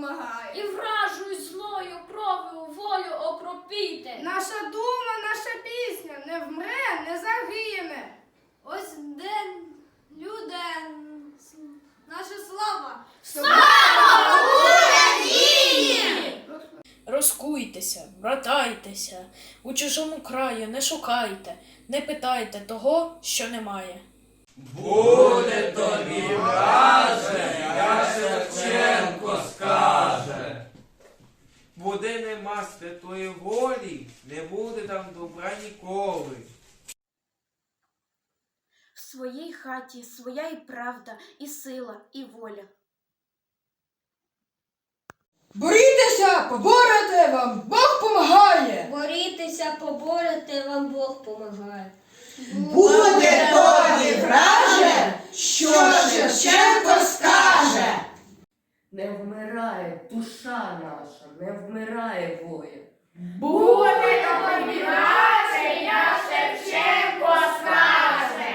помагає. І вражою злою кров'ю волю окропіте. Наша дума, наша пісня не вмре, не загине. Ось день люден, наша слава. Розкуйтеся, братайтеся, у чужому краю не шукайте, не питайте того, що немає. Буде нема святої волі, не буде там добра ніколи. В своїй хаті своя і правда, і сила, і воля. Борітеся, поборете вам, Бог помагає. Борітеся, поборете, вам Бог помагає. Буде тобі враже, що Шевченко. Не вмирає душа наша, не вмирає воля. Буде тобі враже, я Шевченко скаже.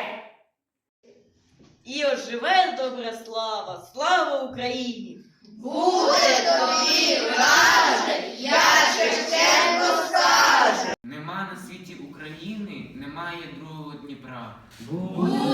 І оживе добра слава, слава Україні! Нема на світі України, немає другого Дніпра. Буде